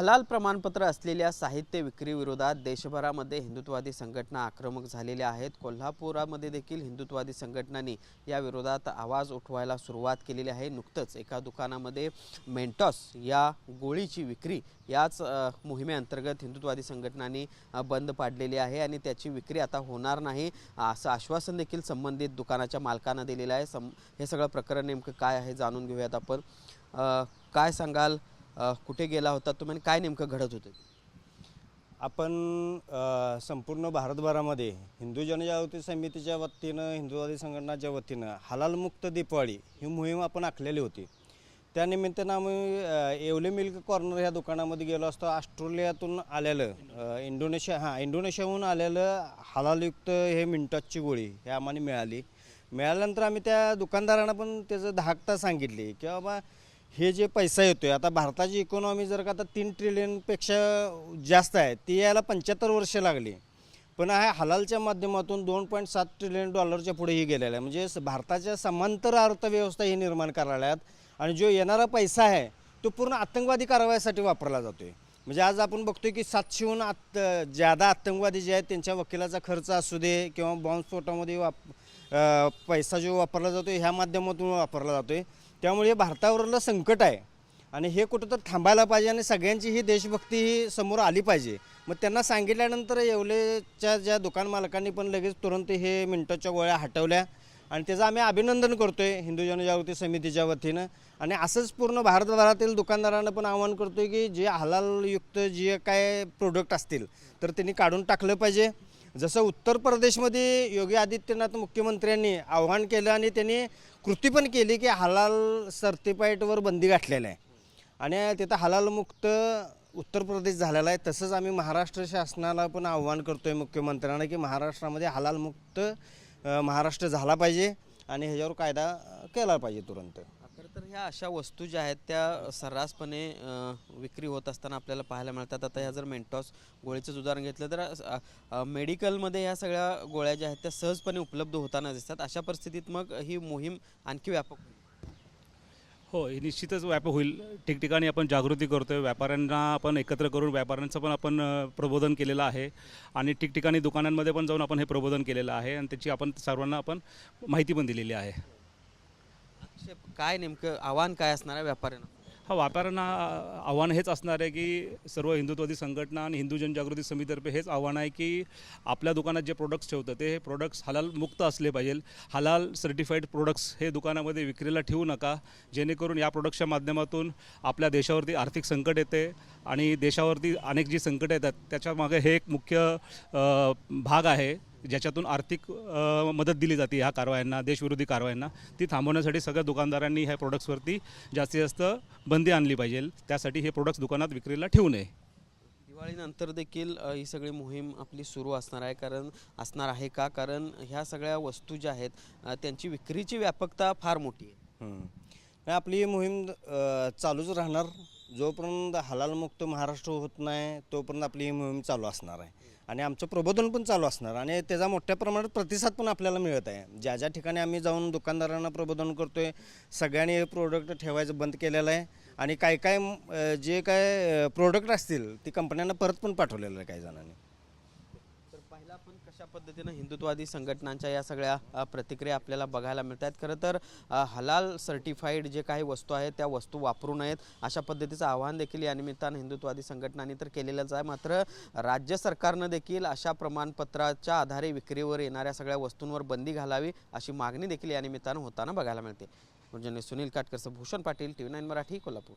हलाल प्रमाणपत्र असलेल्या साहित्य विक्रीविरोधात देशभरामध्ये हिंदुत्ववादी संघटना आक्रमक झालेल्या आहेत. कोल्हापुरामध्ये देखील हिंदुत्ववादी संघटनांनी या विरोधात आवाज उठवायला सुरुवात केलेली आहे. नुकतंच एका दुकानामध्ये मेंटॉस या गोळीची विक्री याच मोहिमेअंतर्गत हिंदुत्ववादी संघटनांनी बंद पाडलेली आहे आणि त्याची विक्री आता होणार नाही असं आश्वासन देखील संबंधित दुकानाच्या मालकांना दिलेलं आहे. सम हे सगळं प्रकरण नेमकं काय आहे जाणून घेऊयात आपण. काय सांगाल? कुठे गेला होता तुम्ही आणि काय नेमकं घडत होते? आपण अ, संपूर्ण भारतभरामध्ये हिंदू जनजागृती समितीच्या वतीनं हिंदुवादी संघटनाच्या वतीनं हलालमुक्त दीपावली ही मोहीम आपण आखलेली होती. त्यानिमित्तानं आम्ही अ, येवले मिल्क कॉर्नर ह्या दुकानामध्ये गेलो असतो. ऑस्ट्रेलियातून आलेलं अ, इंडोनेशिया हां इंडोनेशियाहून आलेलं हलालयुक्त हे मिनटाची गोळी हे आम्हाला मिळाली. मिळाल्यानंतर आम्ही त्या दुकानदारांना पण त्याचं धाकता सांगितले की बाबा हे जे पैसा येतो आहे आता भारताची इकॉनॉमी जर का आता तीन ट्रिलियनपेक्षा जास्त आहे ती यायला पंच्याहत्तर वर्ष लागली. पण हा हलालच्या माध्यमातून दोन पॉईंट सात ट्रिलियन डॉलरच्या पुढेही गेलेल्या गेलेला आहे. म्हणजे भारताच्या समांतर अर्थव्यवस्था ही निर्माण करायला आहेत आणि जो येणारा पैसा आहे तो पूर्ण आतंकवादी कारवाईसाठी वापरला जातो आहे म्हणजे आज आपण बघतोय की सातशेहून आत ज्यादा आतंकवादी जे आहेत त्यांच्या वकिलाचा खर्च असू दे किंवा बॉम्बस्फोटामध्ये वाप पैसा जो वापरला जातो ह्या माध्यमातून वापरला जातो आहे त्यामुळे हे भारतावरलं संकट आहे. आणि हे कुठं तर थांबायला पाहिजे आणि सगळ्यांची ही देशभक्ती ही समोर आली पाहिजे. मग त्यांना सांगितल्यानंतर येवलेच्या ज्या दुकान मालकांनी पण लगेच तुरंत हे मिनटाच्या गोळ्या हटवल्या. आणि त्याचं आम्ही अभिनंदन करतो आहे हिंदू जनजागृती समितीच्या वतीनं. आणि असंच पूर्ण भारतभरातील दुकानदारांना पण आवाहन आहे की जे हलालयुक्त जे काय प्रोडक्ट असतील तर त्यांनी काढून टाकलं पाहिजे. जसं उत्तर प्रदेशमध्ये योगी आदित्यनाथ मुख्यमंत्र्यांनी आव्हान केलं आणि त्यांनी कृती पण केली की हलाल सर्टिफाईडवर बंदी घातलेलं आहे. आणि तिथं हलालमुक्त उत्तर प्रदेश झालेला आहे. तसंच आम्ही महाराष्ट्र शासनाला पण आव्हान करतो आहे मुख्यमंत्र्यांना की महाराष्ट्रामध्ये हलालमुक्त महाराष्ट्र झाला पाहिजे आणि ह्याच्यावर कायदा केला पाहिजे तुरंत. ह्या अशा वस्तू ज्या आहेत त्या सर्रासपणे विक्री होत असताना आपल्याला पाहायला मिळतात. आता ह्या जर मेंटॉस गोळीचंच उदाहरण घेतलं तर मेडिकलमध्ये ह्या सगळ्या गोळ्या ज्या आहेत त्या सहजपणे उपलब्ध होताना दिसतात. अशा परिस्थितीत मग ही मोहीम आणखी व्यापक होईल. हो हे निश्चितच व्यापक होईल. ठिकठिकाणी आपण जागृती करतोय. व्यापाऱ्यांना आपण एकत्र करून व्यापाऱ्यांचं पण आपण प्रबोधन केलेलं आहे. आणि ठिकठिकाणी दुकानांमध्ये पण जाऊन आपण हे प्रबोधन केलेलं आहे. आणि त्याची आपण सर्वांना आपण माहिती पण दिलेली आहे. अक्षय, काय नेमकं आव्हान काय असणार आहे व्यापाऱ्यांना? हा व्यापाऱ्यांना आव्हान हेच असणार आहे की सर्व हिंदुत्वादी संघटना आणि हिंदू जनजागृती समितीतर्फे हेच आव्हान आहे की आपल्या दुकानात जे प्रोडक्ट्स ठेवतं ते हे प्रोडक्ट्स हलाल मुक्त असले पाहिजे. हलाल सर्टिफाईड प्रोडक्ट्स हे दुकानामध्ये विक्रीला ठेवू नका. जेणेकरून या प्रोडक्ट्सच्या माध्यमातून आपल्या देशावरती आर्थिक संकट येते आणि देशावरती अनेक जी संकटं येतात त्याच्यामागे हे एक मुख्य भाग आहे. ज्याच्यातून आर्थिक मदत दिली जाते ह्या कारवायांना देशविरोधी कारवायांना ती थांबवण्यासाठी सगळ्या दुकानदारांनी ह्या प्रोडक्ट्सवरती जास्तीत जास्त बंदी आणली पाहिजे. त्यासाठी हे प्रोडक्ट्स दुकानात विक्रीला ठेवू नये. दिवाळीनंतर देखील ही सगळी मोहीम आपली सुरू असणार आहे. कारण असणार आहे का? कारण ह्या सगळ्या वस्तू ज्या आहेत त्यांची विक्रीची व्यापकता फार मोठी आहे. आपली ही मोहीम चालूच राहणार. जोपर्यंत हलालमुक्त महाराष्ट्र होत नाही तोपर्यंत आपली ही मोहीम चालू असणार आहे. आणि आमचं प्रबोधन पण चालू असणार आणि त्याचा मोठ्या प्रमाणात प्रतिसाद पण आपल्याला मिळत आहे. ज्या ज्या ठिकाणी आम्ही जाऊन दुकानदारांना प्रबोधन करतोय सगळ्यांनी हे प्रोडक्ट ठेवायचं बंद केलेलं आहे. आणि काय काय जे काय प्रोडक्ट असतील ती कंपन्यांना परत पण पाठवलेलं आहे काही जणांनी. आपण कशा पद्धतीनं हिंदुत्वादी संघटनांच्या या सगळ्या प्रतिक्रिया आपल्याला बघायला मिळत आहेत खरं तर हलाल सर्टिफाईड जे काही वस्तू आहेत त्या वस्तू वापरू नयेत अशा पद्धतीचं आवाहन देखील या निमित्तानं हिंदुत्वादी संघटनांनी तर केलेलंच आहे. मात्र राज्य सरकारनं देखील अशा प्रमाणपत्राच्या आधारे विक्रीवर येणाऱ्या सगळ्या वस्तूंवर बंदी घालावी अशी मागणी देखील या निमित्तानं होताना बघायला मिळते. म्हणजे Sunil काटकरचं Bhushan Patil T V nine Marathi Kolhapur.